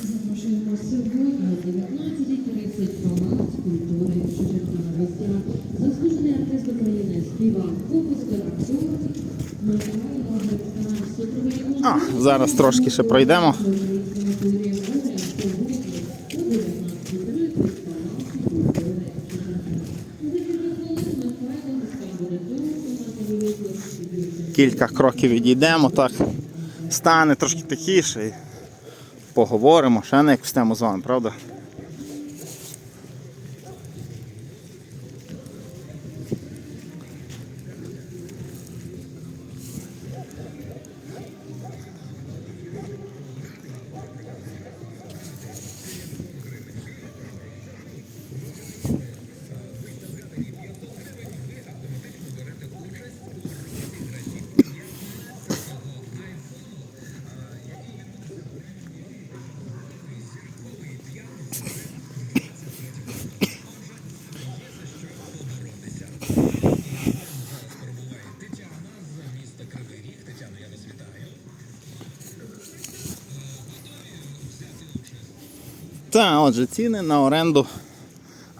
субота, 19.30 Палац культури Шевченка гостя. Заслужений артист України, співак, композитор, актор Михайло Грицькан. Супровідний зараз трошки ще пройдемо. Кілька кроків відійдемо, так стане трошки тихіше поговоримо, ще не як встемо з вами, правда? Та, отже, ціни на оренду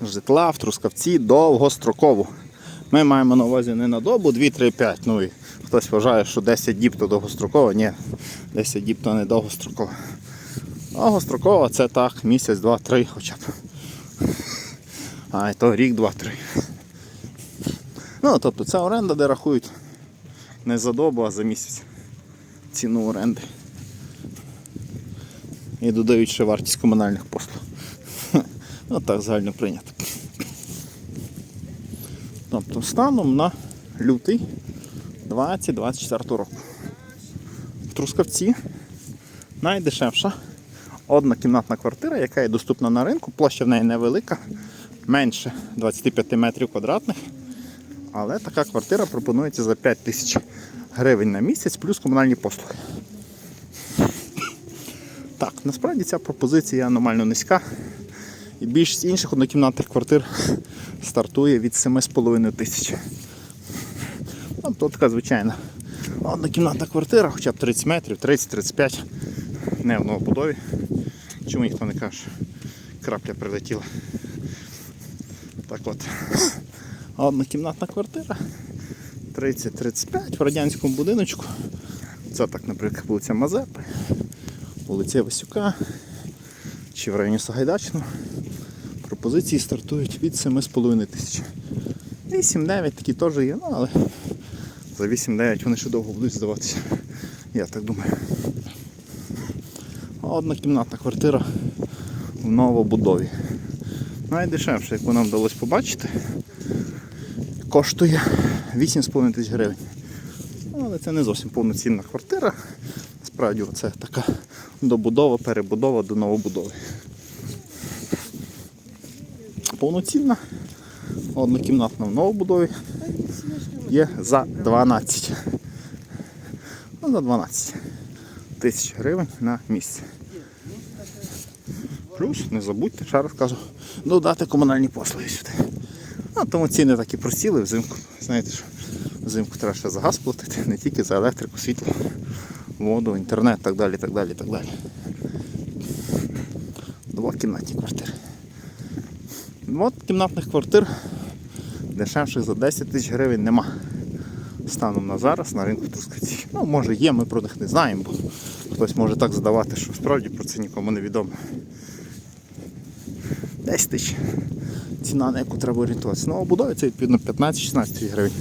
житла в Трускавці довгострокову. Ми маємо на увазі не на добу 2-3-5. Ну і хтось вважає, що 10 діб то довгостроково. Ні, 10 діб то не довгостроково. Довгостроково це так, місяць, два-три хоча б. А то рік, два-три. Ну, тобто це оренда, де рахують не за добу, а за місяць ціну оренди. І додають ще вартість комунальних послуг. Ну так загально прийнято. Тобто станом на лютий 2024 року. В Трускавці найдешевша однокімнатна квартира, яка є доступна на ринку, площа в неї невелика, менше 25 метрів квадратних. Але така квартира пропонується за 5 тисяч гривень на місяць плюс комунальні послуги. Так, насправді ця пропозиція аномально низька. І більшість інших однокімнатних квартир стартує від 7,5 тисяч. Тобто така звичайна однокімнатна квартира, хоча б 30 метрів, 30-35, не в новобудові. Чому ніхто не каже, крапля прилетіла. Так от, однокімнатна квартира 30-35 в радянському будиночку. Це так, наприклад, вулиця Мазепи, вулиця Васюка чи в районі Сагайдачного. Пропозиції стартують від 7,5 тисяч. 8-9 такі теж є, ну але за 8-9 вони ще довго будуть здаватися. Я так думаю. А Однокімнатна квартира в новобудові. Найдешевше, як нам вдалося побачити, коштує 8,5 тисяч гривень. Але це не зовсім повноцінна квартира. Справді це така добудова, перебудова до новобудови. Повноцінна, однокімнатна в новобудові є за 12. Ну, за 12 тисяч гривень на місце. Плюс, не забудьте, ще раз кажу, додати комунальні послуги сюди. Ну, тому ціни так і просіли взимку. Знаєте, що взимку треба ще за газ платити, не тільки за електрику, світло, воду, інтернет, так далі, так далі, так далі. Двокімнатні квартири. Двокімнатних квартир дешевших за 10 тисяч гривень нема. Станом на зараз на ринку Трускавці. Ну, може є, ми про них не знаємо, бо хтось може так задавати, що справді про це нікому не відомо. 10 тисяч. Ціна, на яку треба орієнтуватися. Ну, будові відповідно 15-16 тисяч гривень.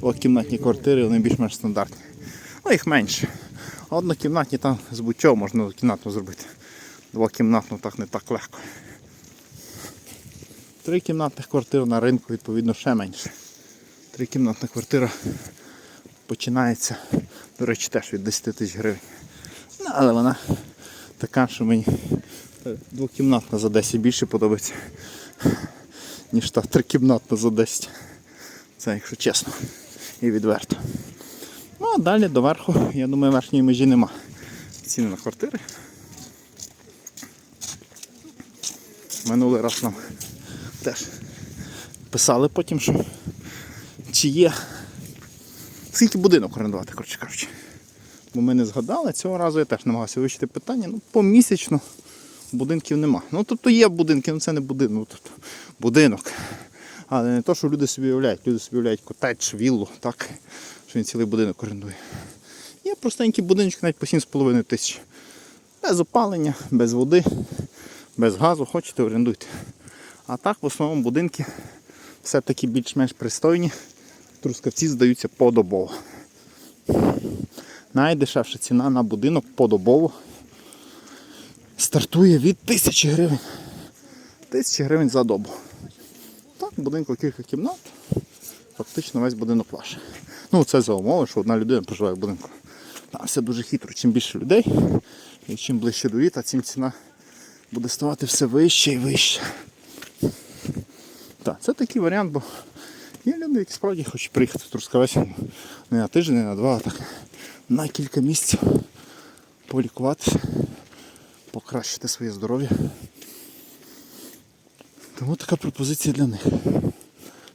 Двокімнатні квартири, вони більш-менш стандартні. Ну, їх менше. Однокімнатні там з будь-чого можна однокімнатну зробити. Двокімнатну так не так легко. Трикімнатних квартир на ринку відповідно ще менше. Трикімнатна квартира починається, до речі, теж від 10 тисяч гривень. Ну, але вона така, що мені е, двокімнатна за 10 більше подобається, ніж та трикімнатна за 10. Це якщо чесно і відверто. А далі доверху, я думаю, верхньої межі нема. Ціни на квартири. Минулий раз нам теж писали потім, що чи є. Скільки будинок орендувати, коротше кажучи. Бо ми не згадали, цього разу я теж намагався вивчити питання. Ну, помісячно будинків нема. Ну тобто є будинки, ну це не будинок, ну, тобто, будинок. Але не то, що люди собі уявляють. Люди собі уявляють котедж, віллу, так, що він цілий будинок орендує. Є простенький будиночок навіть по 7,5 тисяч. Без опалення, без води, без газу, хочете орендуйте. А так в основному будинки все-таки більш-менш пристойні. Трускавці здаються подобово. Найдешевша ціна на будинок подобово стартує від 1000 гривень. 1000 гривень за добу. Так, будинку кілька кімнат. Фактично весь будинок ваш. Ну, це за умови, що одна людина проживає в будинку. Там все дуже хитро. Чим більше людей, і чим ближче до літа, тим ціна буде ставати все вище і вище. Так, це такий варіант, бо є люди, які справді хочуть приїхати в Трускавець ну, не на тиждень, не на два, а так на кілька місяців полікуватися, покращити своє здоров'я. Тому така пропозиція для них.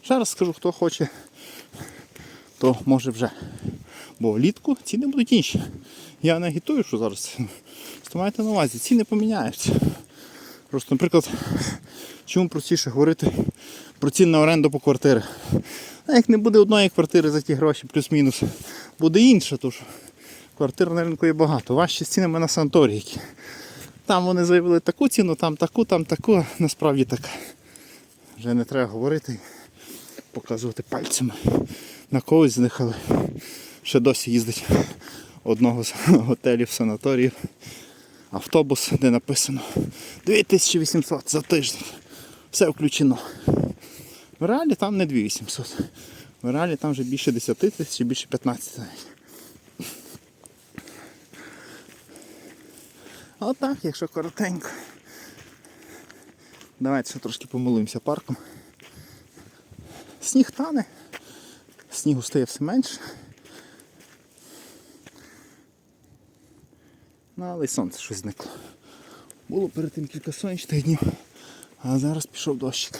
Ще раз скажу, хто хоче, то може вже. Бо влітку ціни будуть інші. Я не агітую, що зараз. То майте на увазі, ціни поміняються. Просто, наприклад, чому простіше говорити про ціни на оренду по квартири. А як не буде одної квартири за ті гроші, плюс-мінус, буде інша, то що квартир на ринку є багато. Важчі з цінами на санаторії. Там вони заявили таку ціну, там таку, там таку, насправді така. Вже не треба говорити, показувати пальцями на когось з них, але ще досі їздить одного з готелів, санаторіїв. Автобус, де написано 2800 за тиждень. Все включено. В реалі там не 2800. В реалі там вже більше 10 тисяч, більше 15 навіть. Отак, якщо коротенько. Давайте ще трошки помилуємося парком. Сніг тане, снігу стає все менше. Ну, але й сонце щось зникло. Було перед тим кілька сонячних днів, а зараз пішов дощик.